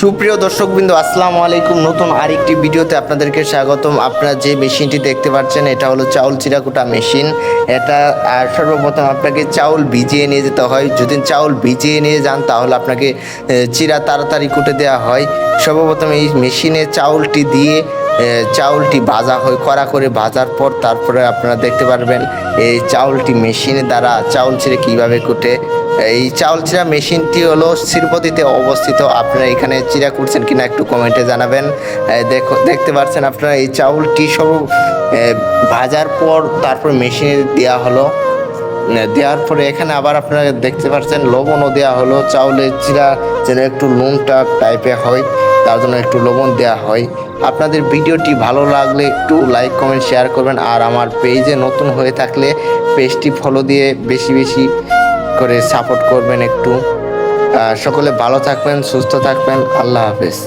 সুপ্রিয় দর্শকবৃন্দ, আসসালামু আলাইকুম। নতুন আরেকটি ভিডিওতে আপনাদেরকে স্বাগতম। আপনারা যে মেশিনটি দেখতে পাচ্ছেন, এটা হলো চাউল চিরাকুটা মেশিন। এটা সর্বপ্রথম আপনাকে চাউল ভিজিয়ে নিয়ে যেতে হয়। যদি চাউল ভিজিয়ে নিয়ে যান, তাহলে আপনাকে চিরা তাড়াতাড়ি কুটে দেওয়া হয়। সর্বপ্রথম এই মেশিনে চাউলটি দিয়ে চাউলটি ভাজা হয় কড়া করে ভাজার পর তারপরে আপনারা দেখতে পারবেন, এই চাউলটি মেশিনের দ্বারা চাউল ছিঁড়ে কীভাবে কুটে। এই চাউল চিরা মেশিনটি হলো শিরপতিতে অবস্থিত। আপনারা এখানে চিরা করছেন কিনা একটু কমেন্টে জানাবেন। দেখো, দেখতে পাচ্ছেন আপনারা, এই চাউলটি সব ভাজার পর তারপর মেশিনে দেওয়া হলো। দেওয়ার পরে এখানে আবার আপনারা দেখতে পাচ্ছেন লবণও দেওয়া হলো। চাউলের চিরা যেন একটু নুনটা টাইপের হয়। তার জন্য একটু লবণ দেওয়া হয়। আপনাদের ভিডিওটি ভালো লাগলে একটু লাইক কমেন্ট শেয়ার করবেন। আর আমার পেজে নতুন হয়ে থাকলে পেজটি ফলো দিয়ে বেশি বেশি করে সাপোর্ট করবেন একটু। সকলে ভালো থাকবেন, সুস্থ থাকবেন। আল্লাহ হাফেজ।